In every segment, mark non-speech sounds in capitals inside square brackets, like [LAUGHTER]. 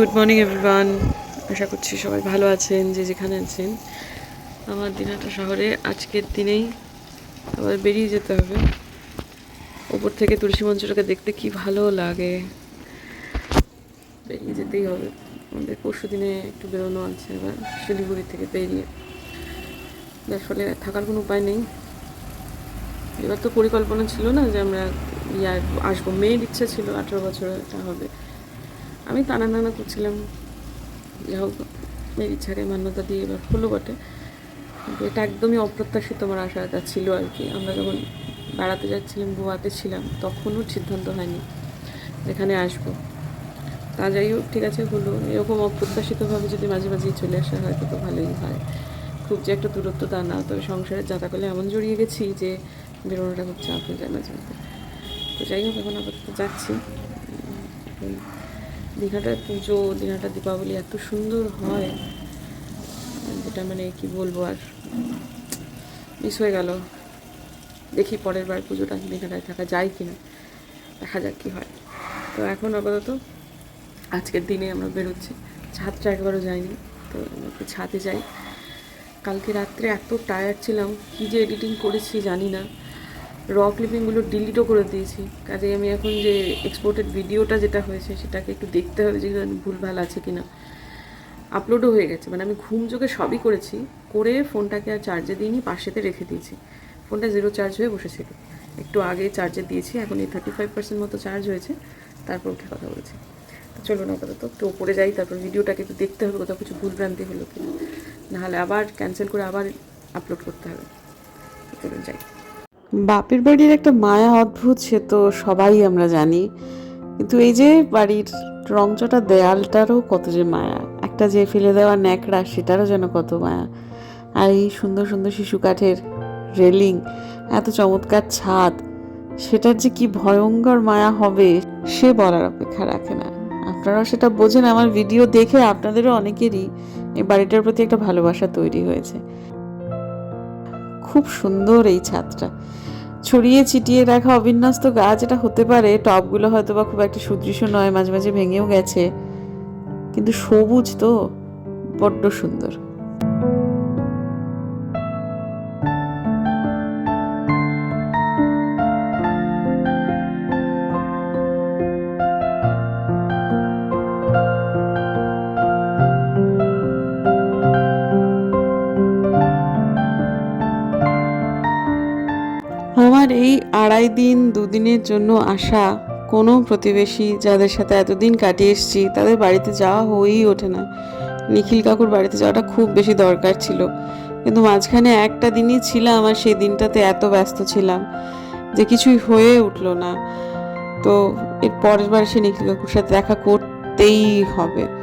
Good morning everyone আশা করছি সবাই ভালো আছেন, যে যেখানে আছেন। আমার দিনাটা শহরে, আজকের দিনেই আবার বেরিয়ে যেতে হবে। ওপর থেকে তুলসী মঞ্চটাকে দেখতে কি ভালো লাগে। বেরিয়ে যেতেই হবে। আমাদের পরশু দিনে একটু বেরোনো আছে এবার শিলিগুড়ি থেকে বেরিয়ে। যার ফলে থাকার কোনো উপায় নেই। এবার তো পরিকল্পনা ছিল না যে আমরা ইয়ে আসব। মেয়ের ইচ্ছা ছিল, আঠেরো বছর এটা হবে। আমি টানা টানা করছিলাম। যাই হোক, মেয়ের ইচ্ছাকে মান্যতা দিয়ে এবার হলো বটে। এটা একদমই অপ্রত্যাশিত আমার আশাটা ছিল আর কি। আমরা যখন বেড়াতে যাচ্ছিলাম, গোয়াতে ছিলাম, তখনও সিদ্ধান্ত হয়নি এখানে আসব। তা যাই হোক, ঠিক আছে, হলো। এরকম অপ্রত্যাশিতভাবে যদি মাঝে মাঝেই চলে আসা হয়, তো ভালোই হয়। খুব যে একটা দূরত্ব তা না, তবে সংসারের জাতাকলে এমন জড়িয়ে গেছি যে বেরোনোটা খুব চাপ হয়ে যায় মাঝে মাঝে তো যাই হোক, এখন আপাতত যাচ্ছি। দীঘাটার পুজো দীঘাটা দীপাবলি এত সুন্দর হয়। যেটা মানে কি বলব আর? মিস হয়ে গেল। দেখি পরের বার পুজোটা দীঘাটায় থাকা যায় কি না দেখা যাক কি হয়। তো এখন আপাতত আজকের দিনে আমরা বেরোচ্ছি। ছাদটা একবারও যাইনি, তো ছাদে যাই। কালকে রাত্রে এত টায়ার্ড ছিলাম, কী যে এডিটিং করেছি জানি না। র ক্লিপিংগুলো ডিলিটও করে দিয়েছি। কাজে আমি এখন যে এক্সপোর্টেড ভিডিওটা যেটা হয়েছে, সেটাকে একটু দেখতে হবে যে ভুলভাল আছে কি না আপলোডও হয়ে গেছে। মানে আমি ঘুম চোখে সবই করেছি। করে ফোনটাকে আর চার্জে দিইনি, পাশেতে রেখে দিয়েছি। ফোনটা জিরো চার্জ হয়ে বসেছিল। একটু আগে চার্জে দিয়েছি, এখন এই থার্টি ফাইভ পার্সেন্ট মতো চার্জ হয়েছে। তারপর উঠে কথা বলেছি। তো চলুন আপাতত, একটু ওপরে যাই, তারপর ভিডিওটাকে একটু দেখতে হবে কোথাও কিছু ভুলভ্রান্তি হলো কি না নাহলে আবার ক্যান্সেল করে আবার আপলোড করতে হবে। চলুন যাই। বাপের বাড়ির একটা মায়া অদ্ভুত সে তো সবাই আমরা জানি। কিন্তু এই যে বাড়ির রংচটা, দেয়ালটারও কত যে মায়া। একটা যে ফেলে দেওয়া ন্যাকড়া, সেটারও যেন কত মায়া। আর এই সুন্দর সুন্দর শিশু কাঠের রেলিং, এত চমৎকার ছাদ, সেটার যে কি ভয়ঙ্কর মায়া হবে, সে বলার অপেক্ষা রাখে না। আপনারাও সেটা বোঝেন, আমার ভিডিও দেখে আপনাদেরও অনেকেরই এই বাড়িটার প্রতি একটা ভালোবাসা তৈরি হয়েছে। খুব সুন্দর এই ছাদটা। ছড়িয়ে ছিটিয়ে রাখা অবিন্যস্ত গাছ এটা হতে পারে, টপগুলো হয়তো বা খুব একটা সুদৃশ্য নয়, মাঝে মাঝে ভেঙেও গেছে। কিন্তু সবুজ তো, বড্ড সুন্দর। আড়াই দিন দুদিনের জন্য আসা কোনো প্রতিবেশী যাদের সাথে এতদিন কাটিয়ে এসেছি, তাদের বাড়িতে যাওয়া হয়েই ওঠে না। নিখিল কাকুর বাড়িতে যাওয়াটা খুব বেশি দরকার ছিল। কিন্তু মাঝখানে একটা দিনই ছিলাম আর সেই দিনটাতে এত ব্যস্ত ছিলাম যে কিছুই হয়ে উঠল না। তো এর পরের বার সে নিখিল কাকুর সাথে দেখা করতেই হবে।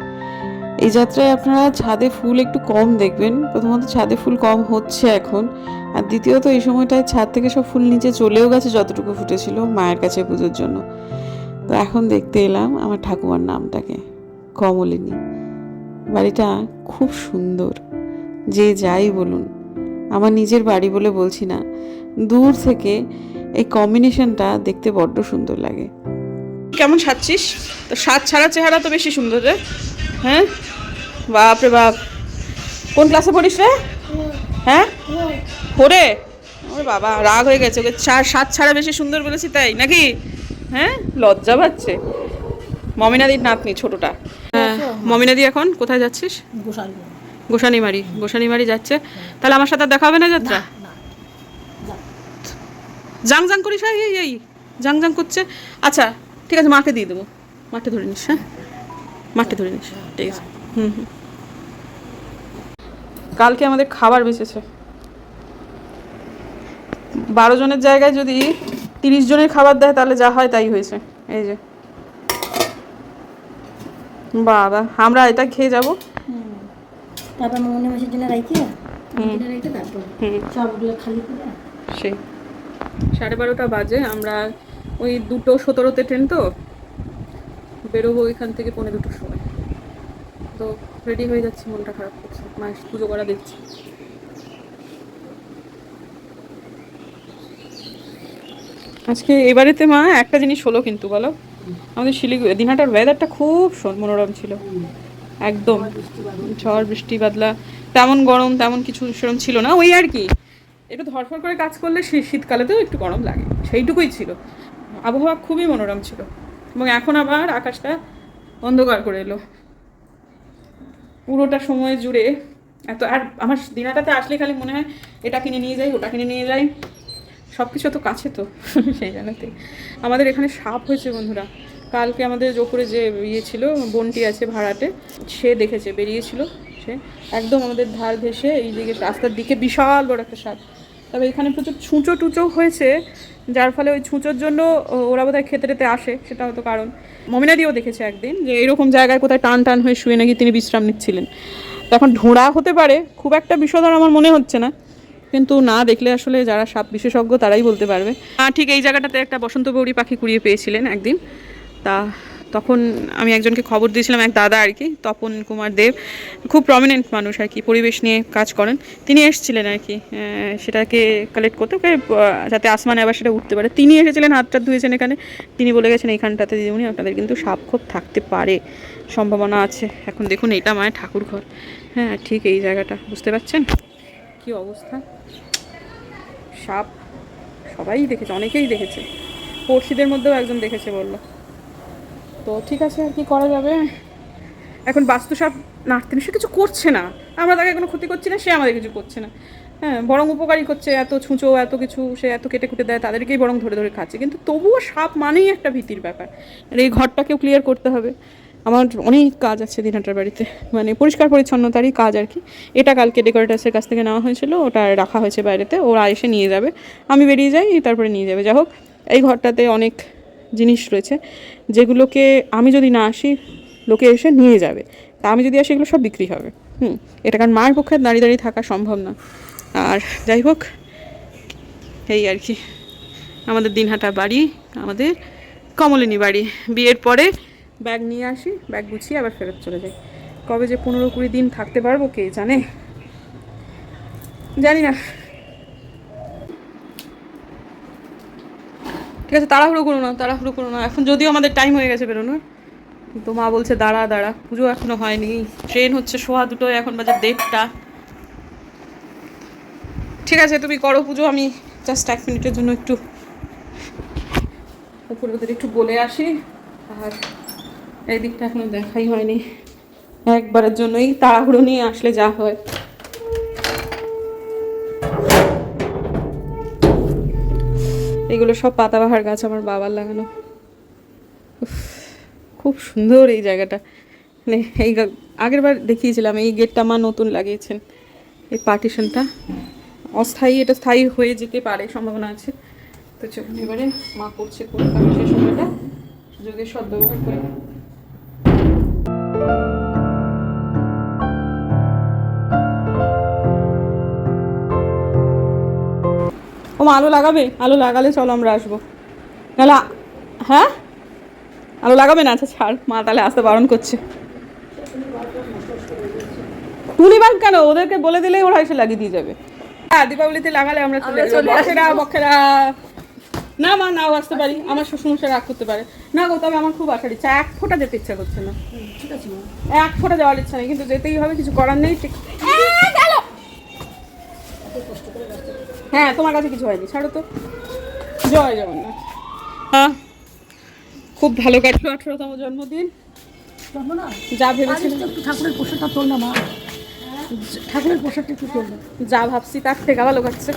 এই যাত্রায় আপনারা ছাদে ফুল একটু কম দেখবেন। প্রথমত ছাদে ফুল কম হচ্ছে এখন। আর দ্বিতীয়ত এই সময়টায় ছাদ থেকে সব ফুল নিচে চলেও গেছে যতটুকু ফুটেছিল মায়ের কাছে পুজোর জন্য। তো এখন দেখতে এলাম আমার ঠাকুমার নামটাকে, কমলিনী। বাড়িটা খুব সুন্দর। যে যাই বলুন, আমার নিজের বাড়ি বলে বলছি না। দূর থেকে এই কম্বিনেশনটা দেখতে বড্ড সুন্দর লাগে। কেমন সাজছিস? তো সাজ ছাড়া চেহারা তো বেশি সুন্দর রে। হ্যাঁ? বাপ রে বাপ। কোন ক্লাসে পড়িস রে? হ্যাঁ? পড়ে ওরে বাবা রাগ হয়ে গেছে। ওকে সাত ছাড়া বেশি সুন্দর বলেছি তাই নাকি? হ্যাঁ? লজ্জা পাচ্ছে। মমিনাদির নাতনি ছোটটা। হ্যাঁ। মমিনাদি এখন কোথায় যাচ্ছিস? গোসানিমারি গোসানিমারি যাচ্ছে। তাহলে আমার সাথে দেখা হবে না যাত্রা? জাং জাং করিস? এই এই জাং জাং করছে। আচ্ছা ঠিক আছে মাকে দিয়ে দেবো। মাঠে ধরে নিস হ্যাঁ? মাঠে ধরে নিস ঠিক আছে। হুম হুম। কালকে আমাদের খাবার বেঁচেছে। বারো জনের জায়গায় যদি তিরিশ জনের খাবার দেয় তাহলে যা হয় তাই হয়েছে। এই যে। বাবা আমরা এটা খেয়ে যাব। তারপর মনে মাসের জন্য সেই। সাড়ে বারোটা বাজে আমরা ওই দুটো সতেরোতে ট্রেন তো বেরোবো এখান থেকে পৌনে দুটোর সময়। তো রেডি হয়ে যাচ্ছি, মনটা খারাপ করছে। মায়ের পুজো করা দেখছি। আজকে এবারেতে মা একটা জিনিস হলো কিন্তু, বলো? আমাদের শিলিগুড়ি দিনহাটার ওয়েদারটা খুব মনোরম ছিল। একদম। ঝড়, বৃষ্টি, বাদলা, তেমন গরম, তেমন কিছু সেরকম ছিল না। ওই আর কি, একটু ধরফর করে কাজ করলে শী- শীতকালেতেও একটু গরম লাগে। সেইটুকুই ছিল। আবহাওয়া খুবই মনোরম ছিল। এবং এখন আবার আকাশটা অন্ধকার করে এলো। পুরোটা সময় জুড়ে এত, আর আমার দিনাটাতে আসলে খালি মনে হয় এটা কিনে নিয়ে যাই, ওটা কিনে নিয়ে যাই। সব কিছু তো কাছে তো, [LAUGHS] সেই জানাতে আমাদের এখানে সাপ হয়েছে বন্ধুরা। কালকে আমাদের ওপরে যে ইয়ে ছিল, বনটি আছে ভাড়াটে, সে দেখেছে, বেরিয়েছিল সে। একদম আমাদের ধার ঘেসে এই দিকে রাস্তার দিকে বিশাল বড় একটা সাপ। তবে এখানে প্রচুর ছুঁচো টুচো হয়েছে, যার ফলে ওই ছুঁচোর জন্য ওরা বোধহয় খেতে টেতে আসে সেটা হয়তো কারণ। মমিনাদিও দেখেছে একদিন যে এরকম জায়গায় কোথায় টান টান হয়ে শুয়ে নাকি তিনি বিশ্রাম নিচ্ছিলেন। তখন ঢোঁড়া হতে পারে, খুব একটা বিষধর আমার মনে হচ্ছে না, কিন্তু না দেখলে আসলে যারা সাপ বিশেষজ্ঞ তারাই বলতে পারবে। ঠিক এই জায়গাটাতে একটা বসন্ত গৌরী পাখি কুড়িয়ে পেয়েছিলেন একদিন। তা তখন আমি একজনকে খবর দিয়েছিলাম এক দাদা আর কি তপন কুমার দেব। খুব প্রমিনেন্ট মানুষ আর কি পরিবেশ নিয়ে কাজ করেন। তিনি এসেছিলেন আর কি সেটাকে কালেক্ট করতে ওকে, যাতে আসমানে আবার সেটা উঠতে পারে। তিনি এসেছিলেন হাতটা ধুয়েছেন এখানে। তিনি বলে গেছেন এইখানটাতে দিদিমণি আপনাদের কিন্তু সাপ খোপ থাকতে পারে। সম্ভাবনা আছে। এখন দেখুন এটা মায়ের ঠাকুর ঘর। হ্যাঁ ঠিক এই জায়গাটা বুঝতে পারছেন? কি অবস্থা? সাপ সবাই দেখেছে অনেকেই দেখেছে। পড়শিদের মধ্যেও একজন দেখেছে বলল। তো ঠিক আছে আর কি করা যাবে। এখন বাস্তু সাপ নাড়তে সে কিছু করছে না। আমরা তাকে কোনো ক্ষতি করছি না, সে আমাদের কিছু করছে না। হ্যাঁ বরং উপকারী করছে, এত ছুঁচো, এত কিছু সে এত কেটে কুটে দেয়, তাদেরকেই বরং ধরে ধরে খাচ্ছে। কিন্তু তবুও সাপ মানেই একটা ভীতির ব্যাপার। আর এই ঘরটাকেও ক্লিয়ার করতে হবে। আমার অনেক কাজ আছে দিনহাটার বাড়িতে। মানে পরিষ্কার পরিচ্ছন্নতারই কাজ আর কি। এটা কালকে ডেকোরেটার্সের কাছ থেকে নেওয়া হয়েছিল, ওটা রাখা হয়েছে বাইরেতে, ওরা এসে নিয়ে যাবে। আমি বেরিয়ে যাই, তারপরে নিয়ে যাবে। যাই হোক, এই ঘরটাতে অনেক জিনিস রয়েছে, যেগুলোকে আমি যদি না আসি, লোকে এসে নিয়ে যাবে। তা আমি যদি আসি, এগুলো সব বিক্রি হবে। হুম, এটা কারণ মায়ের পক্ষে দাঁড়িয়ে দাঁড়িয়ে থাকা সম্ভব না। আর যাই হোক, এই আর কি। আমাদের দিনহাটা বাড়ি, আমাদের কমলিনী বাড়ি। বিয়ের পরে ব্যাগ নিয়ে আসি, ব্যাগ গুছিয়ে আবার ফেরত চলে যাই। কবে যে পনেরো কুড়ি দিন থাকতে পারব, কে জানে? জানি না। ঠিক আছে, তাড়াহুড়ো করো না, তাড়াহুড়ো করো না। এখন যদিও আমাদের টাইম হয়ে গেছে বেরোনোর তো মা বলছে, দাঁড়া দাঁড়া, পুজো এখনও হয়নি। ট্রেন হচ্ছে সোয়া দুটো এখন বাজে দেড়টা। ঠিক আছে, তুমি করো পুজো, আমি জাস্ট এক মিনিটের জন্য একটু উপরে ওদের একটু বলে আসি। আর এই দিকটা এখনও দেখাই হয়নি। একবারের জন্যই তাড়াহুড়ো নিয়ে আসলে যা হয়। এগুলো সব পাতাবাহার গাছ আমার বাবার লাগানো। খুব সুন্দর এই জায়গাটা। মানে এই আগের বার দেখিয়েছিলাম, এই গেটটা মা নতুন লাগিয়েছেন। এই পার্টিশনটা অস্থায়ী, এটা স্থায়ী হয়ে যেতে পারে, সম্ভাবনা আছে। তো চলুন এবারে মা করছে আমি সেই সময়টা সুযোগের সদ্ব্যবহার করে। ও মা আলো লাগাবে? আলো লাগালে চলো আমরা আসব। নাহলে হ্যাঁ? আলো লাগাবে না? আচ্ছা ছাড়। মা তাহলে আসতে বারণ করছে। টুনি বাল্ব কেন? ওদেরকে বলে দিলেই ওরা এসে লাগিয়ে দিয়ে যাবে। হ্যাঁ দীপাবলিতে লাগালে আমরা চলে যাব। বখেরা বখেরা না মা নাও আসতে পারি। আমার শ্বশুরমশাই রাগ করতে পারে। না গো তবে আমার খুব আসার ইচ্ছা। এক ফোঁটা যেতে ইচ্ছা করছে না। ঠিক আছে এক ফোঁটা যাওয়ার ইচ্ছা নেই কিন্তু যেতেই হবে কিছু করার নেই ঠিক এ, গেল। হ্যাঁ তোমার কাছে কিছু হয়নি। ছাড়ো তো। জয় জগন্নাথ। হ্যাঁ খুব ভালো কাটলো আঠেরোতম জন্মদিন। যা ভেবেছিলাম ঠাকুরের প্রসাদটা তোল না মা। ঠাকুরের প্রসাদটা একটু তোল। যা ভাবছি তার থেকে ভালো কাটছে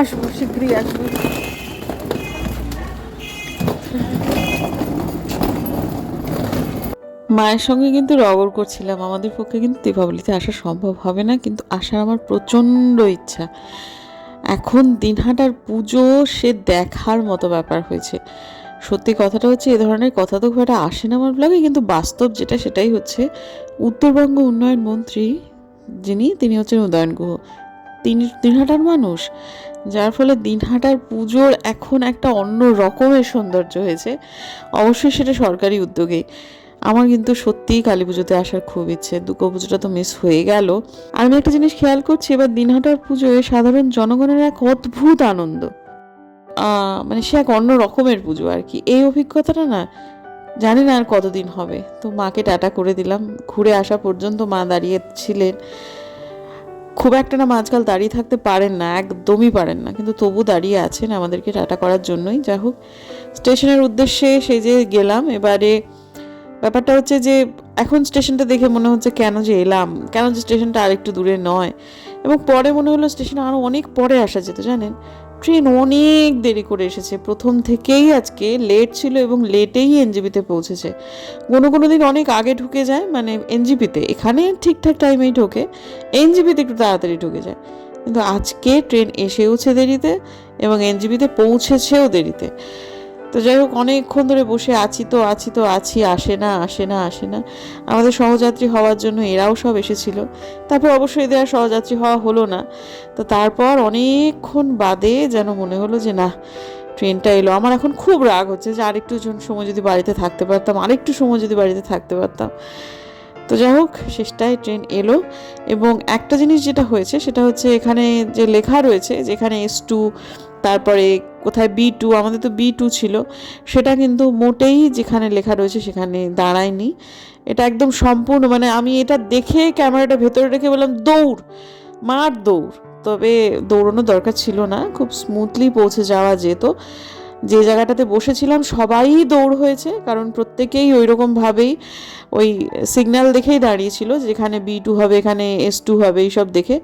আসব শীঘ্রই আসব। মায়ের সঙ্গে কিন্তু রগর করছিলাম। আমাদের পক্ষে কিন্তু দীপাবলিতে আসা সম্ভব হবে না, কিন্তু আসার আমার প্রচণ্ড ইচ্ছা। এখন দিনহাটার পুজো সে দেখার মতো ব্যাপার হয়েছে। সত্যি কথাটা হচ্ছে, এ ধরনের কথা তো খুব একটা আসে না আমার ব্লগে কিন্তু বাস্তব যেটা সেটাই হচ্ছে, উত্তরবঙ্গ উন্নয়ন মন্ত্রী যিনি, তিনি হচ্ছেন উদয়ন গুহ। তিনি দিনহাটার মানুষ, যার ফলে দিনহাটার পুজোর এখন একটা অন্য রকমের সৌন্দর্য হয়েছে। অবশ্যই সেটা সরকারি উদ্যোগেই। আমার কিন্তু সত্যিই কালী পুজোতে আসার খুব ইচ্ছে, দুর্গা পুজোটা তো মিস হয়ে গেল। আর আমি একটা জিনিস খেয়াল করছি, এবার দিনহাটার পুজোয় সাধারণ জনগণের এক অদ্ভুত আনন্দ। মানে সে এক অন্য রকমের পুজো আর কি। এই অভিজ্ঞতাটা না, জানি না আর কতদিন হবে। তো মাকে টাটা করে দিলাম। ঘুরে আসা পর্যন্ত মা দাঁড়িয়ে ছিলেন খুব একটা না আজকাল দাঁড়িয়ে থাকতে পারেন না, একদমই পারেন না। কিন্তু তবু দাঁড়িয়ে আছেন আমাদেরকে টাটা করার জন্যই। যাই হোক, স্টেশনের উদ্দেশ্যে সেই যে গেলাম, এবারে ব্যাপারটা হচ্ছে যে এখন স্টেশনটা দেখে মনে হচ্ছে কেন যে এলাম? কেন যে স্টেশনটা আরেকটু দূরে নয়? এবং পরে মনে হলো স্টেশনে আরও অনেক পরে আসা যেত, জানেন? ট্রেন অনেক দেরি করে এসেছে। প্রথম থেকেই আজকে লেট ছিল এবং লেটেই এনজিপিতে পৌঁছেছে। কোনো কোনো দিন অনেক আগে ঢুকে যায় মানে এনজিপিতে এখানে ঠিকঠাক টাইমেই ঢোকে। এনজিপিতে একটু তাড়াতাড়ি ঢুকে যায়। কিন্তু আজকে ট্রেন এসেওছে দেরিতে এবং এনজিপিতে পৌঁছেছেও দেরিতে। তো যাই হোক, অনেকক্ষণ ধরে বসে আছি তো আছি তো, আছি, আসে না আসে না আসে না। আমাদের সহযাত্রী হওয়ার জন্য এরাও সব এসেছিল। তারপর অবশ্যই এদের সহযাত্রী হওয়া হলো না। তো তারপর অনেকক্ষণ বাদে যেন মনে হলো যে না ট্রেনটা এলো। আমার এখন খুব রাগ হচ্ছে যে, আরেকটু সময় যদি বাড়িতে থাকতে পারতাম, আরেকটু সময় যদি বাড়িতে থাকতে পারতাম। তো যাই হোক, শেষটায় ট্রেন এলো এবং একটা জিনিস যেটা হয়েছে, সেটা হচ্ছে এখানে যে লেখা রয়েছে, যেখানে এস টু তারপরে কোথায় বি টু আমাদের তো বি টু ছিল। সেটা কিন্তু মোটেই যেখানে লেখা রয়েছে সেখানে দাঁড়ায়নি। এটা একদম সম্পূর্ণ মানে আমি এটা দেখে ক্যামেরাটা ভেতরে রেখে বললাম, দৌড়, মার দৌড়। তবে দৌড়ানোর দরকার ছিল না, খুব স্মুথলি পৌঁছে যাওয়া যেত। যে জায়গাটাতে বসেছিলাম সবাই দৌড় হয়েছে, কারণ প্রত্যেকেই ওই রকমভাবেই ওই সিগন্যাল দেখেই দাঁড়িয়েছিল, যেখানে বি টু হবে, এখানে এস টু হবে, এইসব দেখে।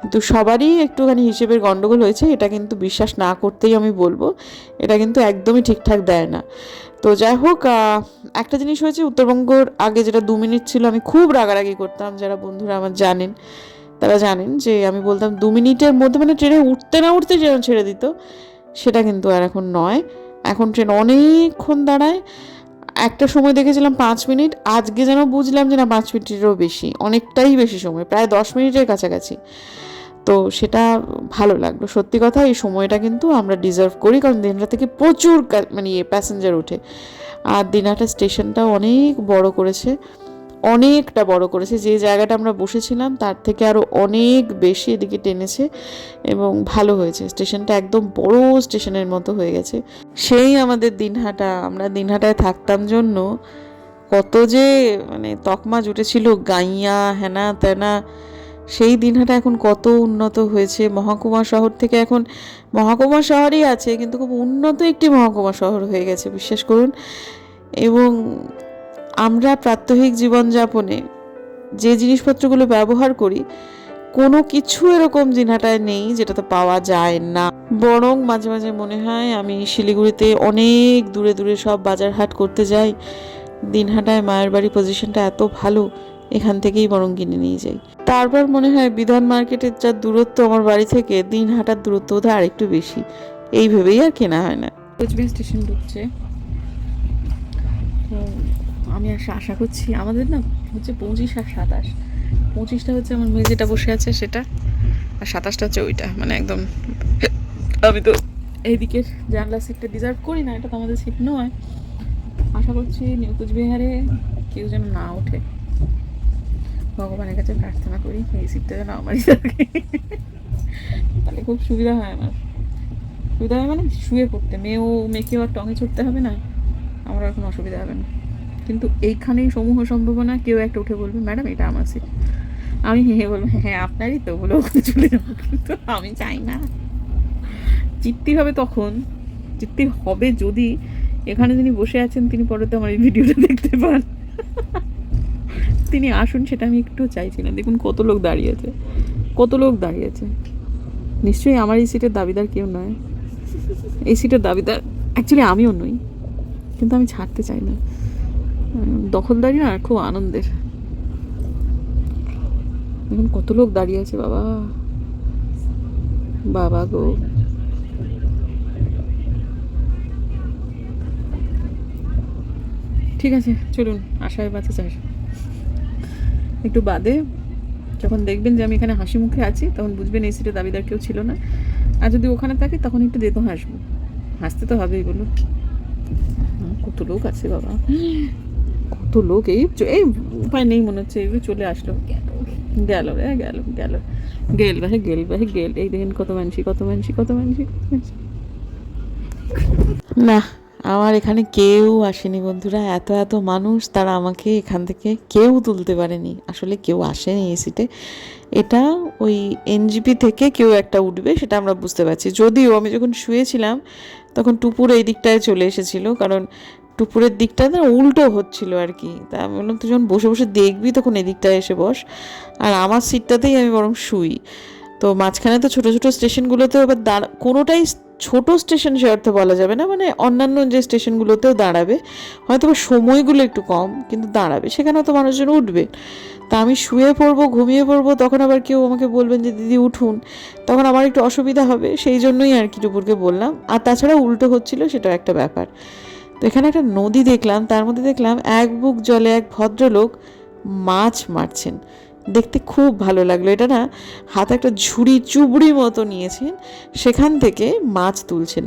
কিন্তু সবারই একটুখানি হিসেবের গণ্ডগোল হয়েছে, এটা কিন্তু বিশ্বাস না করতেই আমি বলব, এটা কিন্তু একদমই ঠিকঠাক দেয় না। তো যাই হোক একটা জিনিস হয়েছে, উত্তরবঙ্গর আগে যেটা দু মিনিট ছিল, আমি খুব রাগারাগি করতাম, যারা বন্ধুরা আমার জানেন, তারা জানেন যে আমি বলতাম দু মিনিটের মধ্যে মানে ট্রেনে উঠতে না উঠতে যেন ছেড়ে দিত। সেটা কিন্তু আর এখন নয়। এখন ট্রেন অনেকক্ষণ দাঁড়ায়। একটা সময় দেখেছিলাম পাঁচ মিনিট, আজকে যেন বুঝলাম যে না পাঁচ মিনিটেরও বেশি, অনেকটাই বেশি সময়, প্রায় দশ মিনিটের কাছাকাছি। তো সেটা ভালো লাগল। সত্যি কথা, এই সময়টা কিন্তু আমরা ডিজার্ভ করি, কারণ দিনটা থেকে প্রচুর মানে ইয়ে প্যাসেঞ্জার ওঠে। আর দিনহাটা স্টেশনটা অনেক বড় করেছে। অনেকটা বড় করেছে। যে জায়গাটা আমরা বসেছিলাম, তার থেকে আরও অনেক বেশি এদিকে টেনেছে এবং ভালো হয়েছে। স্টেশনটা একদম বড় স্টেশনের মতো হয়ে গেছে। সেই আমাদের দিনহাটা, আমরা দিনহাটায় থাকতাম জন্য কত যে মানে তকমা জুটেছিল, গাইয়া, হেনা তেনা, সেই দিনহাটা এখন কত উন্নত হয়েছে। মহকুমা শহর থেকে এখন, মহকুমা শহরই আছে, কিন্তু খুব উন্নত একটি মহকুমা শহর হয়ে গেছে, বিশ্বাস করুন। এবং আমরা প্রাত্যহিক জীবনযাপনে যে জিনিসপত্রগুলো ব্যবহার করি, কোনো কিছু এরকম দিনহাটায় নেই যেটাতে পাওয়া যায় না। বরং মাঝে মাঝে মনে হয় আমি শিলিগুড়িতে অনেক দূরে দূরে সব বাজার হাট করতে যাই। দিনহাটায় মায়ের বাড়ি পজিশনটা এত ভালো, এখান থেকেই বরং কিনে নিয়ে যাই। তারপর মনে হয় বিধান মার্কেটের যা দূরত্ব আমার বাড়ি থেকে দিন দিনহাটার দূরত্ব বোধহয় আরেকটু বেশি। এই ভেবেই আর কেনা হয় না। কোচবিহার স্টেশন ঢুকছে। আমি আশা আশা করছি আমাদের না হচ্ছে পঁচিশ আর সাতাশ। পঁচিশটা হচ্ছে আমার মেয়ে যেটা বসে আছে সেটা, আর সাতাশটা হচ্ছে ওইটা। মানে একদম আমি তো এইদিকে জানলা সিটটা ডিজার্ভ করি না, এটা তো আমাদের সিট নয়। আশা করছি নিউ কোচবিহারে কেউ যেন না ওঠে। ভগবানের কাছে প্রার্থনা করি এই সিটটা যেন আমারই থাকে। তাহলে খুব সুবিধা হয় আমার। সুবিধা হয় মানে শুয়ে পড়তে। মেয়েও, মেয়েকেও আর টঙে ছুটতে হবে না। আমার কোনো অসুবিধা হবে না। কিন্তু এইখানেই সমূহ সম্ভাবনা, কেউ একটা উঠে বলবে, ম্যাডাম, এটা আমার সিট আমি হেঁ বলব হ্যাঁ আপনারই তো, বলে ওখানে চলে যাব। কিন্তু আমি চাই না। চিত্তি হবে তখন, চিত্তি হবে যদি এখানে যিনি বসে আছেন, তিনি পরে তো আমার এই ভিডিওটা দেখতে পান। তিনি আসুন, সেটা আমি একটু চাইছি না। দেখুন, কত লোক দাঁড়িয়ে আছে, কত লোক দাঁড়িয়ে আছে। নিশ্চয়ই আমার এই সিটের দাবিদার কেউ নয়। এই সিটের দাবিদার অ্যাকচুয়ালি আমিও নই, কিন্তু আমি ছাড়তে চাই না। দখলদারি না খুব আনন্দের। এখন কত লোক দাঁড়িয়ে আছে, বাবা। বাবা গো। ঠিক আছে, চলুন, আশায় বাঁচা চাই একটু বাদে, যখন দেখবেন যে আমি এখানে হাসি মুখে আছি, তখন বুঝবেন এই সিটে দাবিদার কেউ ছিল না। আর যদি ওখানে থাকে, তখন একটু যেতে হাসবো। হাসতে তো হবেই বলো কত লোক আছে, বাবা। কত লোক, এই এই উপায় নেই মনে হচ্ছে, এই চলে আসলো। গেল রে, গেল গেল। গেল ভাই গেল ভাই গেল। এই দেখেন কত মানসি কত মানসি কত মানসি না, আমার এখানে কেউ আসেনি বন্ধুরা। এত এত মানুষ, তারা আমাকে এখান থেকে কেউ তুলতে পারেনি। আসলে কেউ আসেনি এই সিটে এটা ওই এনজিপি থেকে কেউ একটা উঠবে, সেটা আমরা বুঝতে পারছি। যদিও আমি যখন শুয়েছিলাম, তখন টুপুর এই দিকটায় চলে এসেছিল। কারণ টুপুরের দিকটা না উল্টো হচ্ছিল আর কি। তা আমি বললাম, তুই যখন বসে বসে দেখবি তখন এদিকটায় এসে বস। আর আমার সিটটাতেই আমি বরং শুই। তো মাঝখানে তো ছোটো ছোটো স্টেশনগুলোতেও এবার দাঁড়া, কোনোটাই ছোট স্টেশন সে অর্থে বলা যাবে না মানে অন্যান্য যে স্টেশনগুলোতেও দাঁড়াবে হয়তো বা সময়গুলো একটু কম, কিন্তু দাঁড়াবে। সেখানেও তো মানুষজন উঠবে। তা আমি শুয়ে পড়ব, ঘুমিয়ে পড়ব, তখন আবার কেউ আমাকে বলবেন যে, দিদি, উঠুন। তখন আমার একটু অসুবিধা হবে, সেই জন্যই আর কি টুপুরকে বললাম। আর তাছাড়া উল্টো হচ্ছিল সেটাও একটা ব্যাপার। তো এখানে একটা নদী দেখলাম, তার মধ্যে দেখলাম এক বুক জলে এক ভদ্রলোক মাছ মারছেন। দেখতে খুব ভালো লাগল। এটা না হাতে একটা ঝুড়ি চুবড়ি মতো নিয়েছেন, সেখান থেকে মাছ তুলছেন।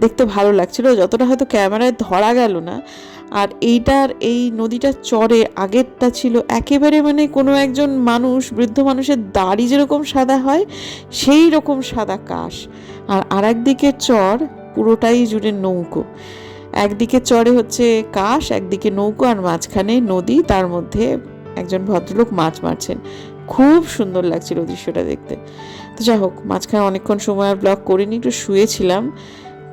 দেখতে ভালো লাগছিল, যতটা হয়তো ক্যামেরায় ধরা গেল না। আর এইটার, এই নদীটার চরে, আগেরটা ছিল একেবারে মানে কোনো একজন মানুষ, বৃদ্ধ মানুষের দাড়ি যেরকম সাদা হয়, সেই রকম সাদা কাশ। আর আরেক দিকের চর পুরোটাই জুড়ে নৌকো। একদিকে চড়ে হচ্ছে কাশ, একদিকে নৌকো আর মাঝখানে নদী, তার মধ্যে একজন ভদ্রলোক মাছ মারছেন। খুব সুন্দর লাগছিল দৃশ্যটা দেখতে। তো যাই হোক, মাঝখানে অনেকক্ষণ সময় আর ব্লগ করিনি, একটু শুয়েছিলাম।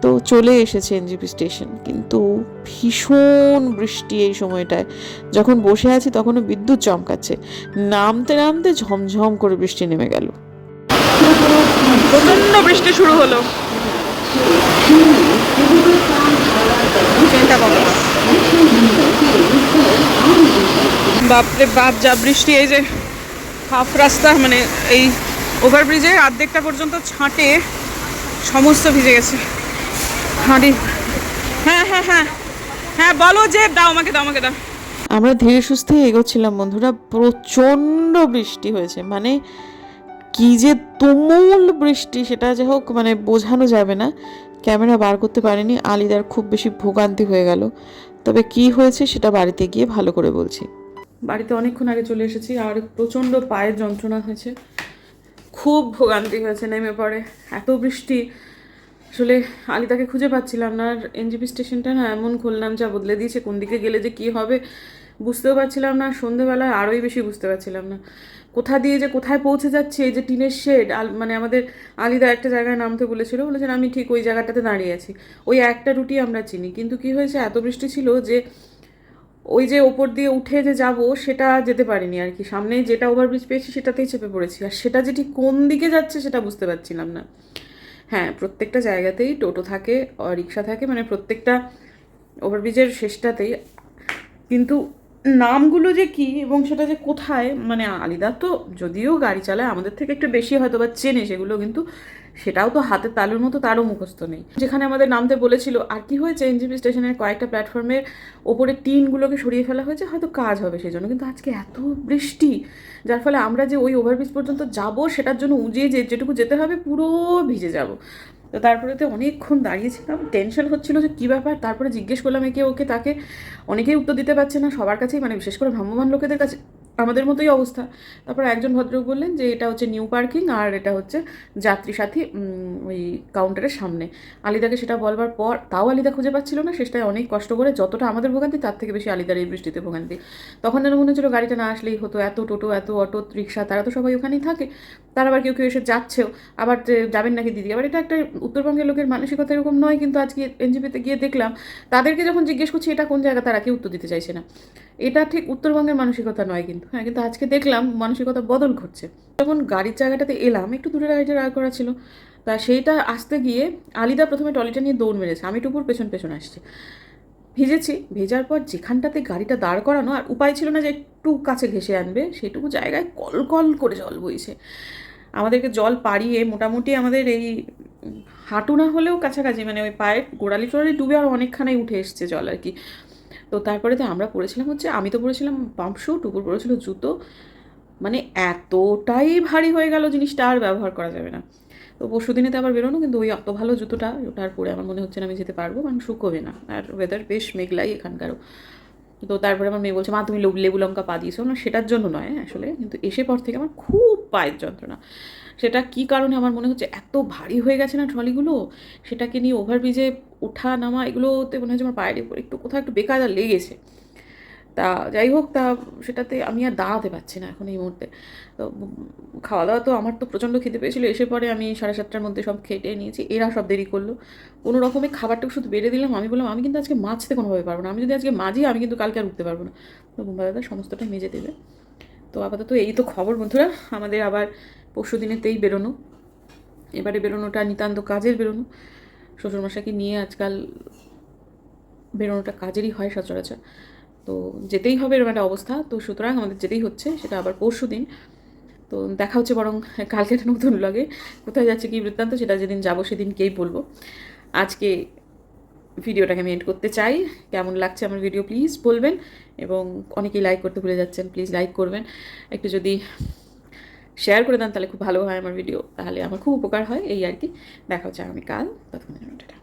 তো চলে এসেছে এনজিপি স্টেশন। কিন্তু ভীষণ বৃষ্টি এই সময়টায়। যখন বসে আছি তখনও বিদ্যুৎ চমকাচ্ছে। নামতে নামতে ঝমঝম করে বৃষ্টি নেমে গেল। প্রচণ্ড বৃষ্টি শুরু হলো। চিন্তা করো বাপরে বাপ, যা বৃষ্টি, এই যে হাফ রাস্তা মানে এই ওভারব্রিজে অর্ধেকটা পর্যন্ত ছাঁটে সমস্ত ভিজে গেছে। হাঁড়ি। হ্যাঁ হ্যাঁ হ্যাঁ। হ্যাঁ বলো যে, দাও আমাকে দাও আমাকে, দাও। আমরা ধীরে সুস্থে এগোচ্ছিলাম বন্ধুরা, প্রচণ্ড বৃষ্টি হয়েছে। মানে কি যে তুমুল বৃষ্টি সেটা যে হোক মানে বোঝানো যাবে না। ক্যামেরা বার করতে পারিনি, আলিদার খুব বেশি ভোগান্তি হয়ে গেল। তবে কি হয়েছে সেটা বাড়িতে গিয়ে ভালো করে বলছি। বাড়িতে অনেকক্ষণ আগে চলে এসেছি, আর প্রচণ্ড পায়ের যন্ত্রণা হয়েছে। খুব ভোগান্তি হয়েছে নেমে পড়ে। এত বৃষ্টি, আসলে আলিদাকে খুঁজে পাচ্ছিলাম না, আর এনজিপি স্টেশনটা না এমন খুললাম যা বদলে দিয়েছে, কোন দিকে গেলে যে কি হবে বুঝতেও পারছিলাম না, সন্ধেবেলায় আরোই বেশি বুঝতে পারছিলাম না। কোথা দিয়ে যে কোথায় পৌঁছে যাচ্ছে, এই যে টিনের শেড মানে আমাদের আলিদা একটা জায়গায় নামতে বলেছিল, বলেছেন আমি ঠিক ওই জায়গাটাতে দাঁড়িয়ে আছি। ওই একটা রুটি আমরা চিনি, কিন্তু কি হয়েছে, এত বৃষ্টি ছিল যে ওই যে ওপর দিয়ে উঠে যে যাব, সেটা যেতে পারিনি আর কি। সামনে যেটা ওভারব্রিজ পেয়েছি, সেটাতেই চেপে পড়েছি। আর সেটা যে ঠিক কোন দিকে যাচ্ছে, সেটা বুঝতে পারছিলাম না। হ্যাঁ প্রত্যেকটা জায়গাতেই টোটো থাকে রিক্সা থাকে মানে প্রত্যেকটা ওভারব্রিজের শেষটাতেই। কিন্তু নামগুলো যে কি এবং সেটা যে কোথায় মানে আলিদা তো যদিও গাড়ি চালায়, আমাদের থেকে একটু বেশি হয়তো বা চেনে, সেগুলো কিন্তু সেটাও তো হাতের তালুর মতো, তারও মুখস্থ নেই। যেখানে আমাদের নামতে বলেছিল, আর কি হয়েছে, এনজিপি স্টেশনের কয়েকটা প্ল্যাটফর্মের ওপরে টিনগুলোকে সরিয়ে ফেলা হয়েছে, হয়তো কাজ হবে সেই জন্য কিন্তু আজকে এত বৃষ্টি, যার ফলে আমরা যে ওই ওভারব্রিজ পর্যন্ত যাব, সেটার জন্য উজিয়ে যে, যেটুকু যেতে হবে, পুরো ভিজে যাব। তো তারপরে তো অনেকক্ষণ দাঁড়িয়েছিলাম। টেনশন হচ্ছিল যে কী ব্যাপার? তারপরে জিজ্ঞেস করলাম একে ওকে, তাকে। অনেকেই উত্তর দিতে পারছে না। সবার কাছেই মানে বিশেষ করে ভ্রাম্যমান লোকেদের কাছে আমাদের মতোই অবস্থা। তারপর একজন ভদ্রলোক বললেন যে, এটা হচ্ছে নিউ পার্কিং আর এটা হচ্ছে যাত্রী সাথী ওই কাউন্টারের সামনে। আলিদাকে সেটা বলবার পর, তাও আলিদা খুঁজে পাচ্ছিল না। শেষটায় অনেক কষ্ট করে যতটা আমাদের ভোগান্তি, তার থেকে বেশি আলিদার এই বৃষ্টিতে ভোগান্তি। তখন যেন মনে হচ্ছিল গাড়িটা না আসলেই হতো। এত টোটো, এত অটো, রিক্সা, তারা তো সবাই ওখানেই থাকে। তার আবার কেউ কেউ এসে যাচ্ছেও। আবার যাবেন নাকি দিদি? আবার এটা একটা উত্তরবঙ্গের লোকের মানসিকতা এরকম নয়, কিন্তু আজকে এনজিপিতে গিয়ে দেখলাম, তাদেরকে যখন জিজ্ঞেস করছি, এটা কোন জায়গা? তারা কেউ উত্তর দিতে চাইছে না। এটা ঠিক উত্তরবঙ্গের মানসিকতা নয় কিন্তু হ্যাঁ কিন্তু আজকে দেখলাম মানসিকতা বদল ঘটছে। যখন গাড়ির জায়গাটাতে এলাম, একটু দূরে গাড়িটা রাগ করা ছিল, তা সেইটা আসতে গিয়ে আলিদা প্রথমে টলিটা নিয়ে দৌড় মেরেছে। আমি টুকুর পেছন পেছন আসছি। ভিজেছি, ভেজার পর যেখানটাতে গাড়িটা দাঁড় করানো, আর উপায় ছিল না যে একটু কাছে ঘেসে আনবে, সেটুকু জায়গায় কল কল করে জল বইছে। আমাদেরকে জল পাড়িয়ে মোটামুটি আমাদের এই হাঁটু না হলেও কাছাকাছি মানে ওই পায়ের গোড়ালি টোড়ালি ডুবে আর অনেকখানেই উঠে এসছে জল আর কি। তো তারপরে তো আমরা পড়েছিলাম হচ্ছে, আমি তো পড়েছিলাম পাম্প শু টুকুর পড়েছিল জুতো। মানে এতটাই ভারী হয়ে গেল জিনিসটা, আর ব্যবহার করা যাবে না। তো পরশু দিনে তো আবার বেরোনো, কিন্তু ওই অত ভালো জুতোটা, ওটা আর পরে আমার মনে হচ্ছে না আমি যেতে পারব, কারণ শুকোবে না। আর ওয়েদার বেশ মেঘলাই এখানকারও। তো তারপরে আমার মেয়ে বলছে, মা, তুমি লেবু- লেবু লঙ্কা পা দিয়েছ। না, সেটার জন্য নয় আসলে। কিন্তু এসে পর থেকে আমার খুব পায়ের যন্ত্রণা। সেটা কি কারণে আমার মনে হচ্ছে এত ভারী হয়ে গেছে না ট্রলিগুলো? সেটাকে নিয়ে ওভারব্রিজে ওঠা নামা এগুলোতে মনে হচ্ছে আমার পায়ের উপর একটু কোথাও একটু বেকায়দা লেগেছে। তা যাই হোক, তা সেটাতে আমি আর দাঁড়াতে পারছি না এখন এই মুহূর্তে। তো খাওয়া দাওয়া তো আমার তো প্রচণ্ড খেতে পেয়েছিলো, এসে পরে আমি সাড়ে সাতটার মধ্যে সব খেটে নিয়েছি, এরা সব দেরি করল। কোনো রকমে খাবারটুকু শুধু বেড়ে দিলাম, আমি বললাম, আমি কিন্তু আজকে মাছতে কোনোভাবে পারব না, আমি যদি আজকে মাঝি আমি কিন্তু কালকে আর উঠতে পারব না। তো দাদা সমস্তটা মেজে দেবে। তো আপাতত এই তো খবর বন্ধুরা। আমাদের আবার পরশু দিনেতেই বেরোনো। এবারে বেরোনোটা নিতান্ত কাজের বেরোনো। শ্বশুরমশাইকে নিয়ে আজকাল বেরোনোটা কাজেরই হয় সচরাচর। তো যেতেই হবে এরকম একটা অবস্থা। তো সুতরাং আমাদের যেতেই হচ্ছে, সেটা আবার পরশু দিন। তো দেখা হচ্ছে বরং কালকে একটা নতুন লাগে কোথায় যাচ্ছে, কি বৃত্তান্ত, সেটা যেদিন যাব সেদিনকেই বলব। আজকে ভিডিওটাকে আমি এন্ড করতে চাই। কেমন লাগছে আমার ভিডিও প্লিজ বলবেন। এবং অনেকেই লাইক করতে ভুলে যাচ্ছেন প্লিজ লাইক করবেন। একটু যদি শেয়ার করে দেন, তাহলে খুব ভালো হয় আমার ভিডিও তাহলে আমার খুব উপকার হয় এই আর কি। দেখা হচ্ছে আগামীকাল। ততক্ষণ।